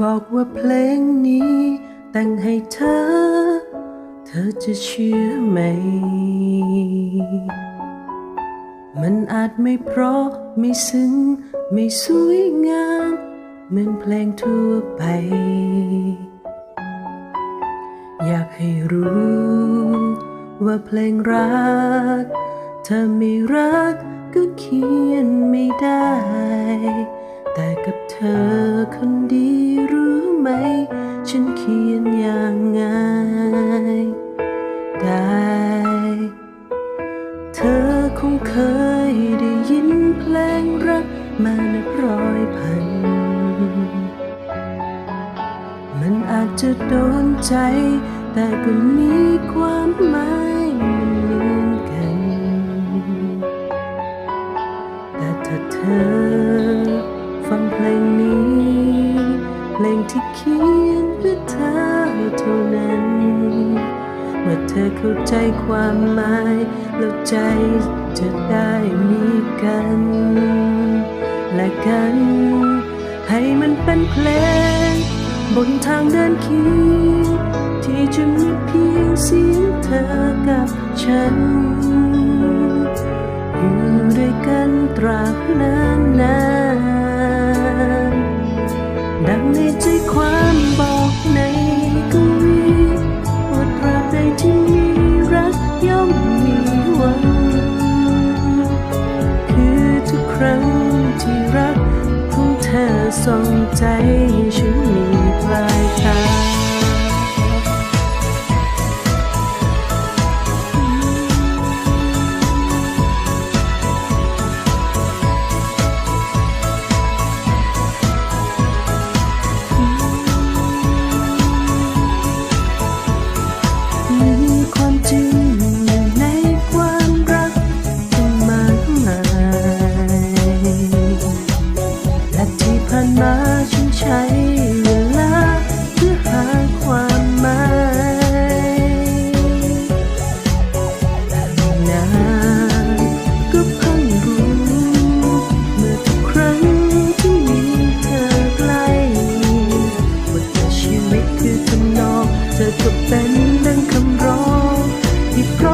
บอกว่าเพลงนี้ แต่งให้เธอ เธอจะเชื่อไหม มันอาจไม่เพราะไม่ซึ้ง ไม่สวยงาม เหมือนเพลงทั่วไป อยากให้รู้ ว่าเพลงรัก เธอไม่รักก็เขียนไม่ได้ แต่กับเธอคนดีรู้ ไหม ฉันเขียนอย่างง่ายได้ เธอคงเคยได้ยินเพลงรักมานับร้อยพัน มันอาจจะโดนใจ แต่ก็มีความหมายเหมือนกัน แต่ถ้าเธอ ที่เขียนเพื่อเธอเท่านั้น เมื่อเธอเข้าใจความหมายแล้วใจจะได้มีกัน และกัน ให้มันเป็นเพลง บนทางเดินเคียงที่จะมีเพียงเสียงเธอกับฉันอยู่ด้วยกันตราบนานนาน ครั้งที่รักของเธอส่งใจให้ฉันมีปลายทาง คือทำนองเธอก็เป็นดังคำร้องที่พร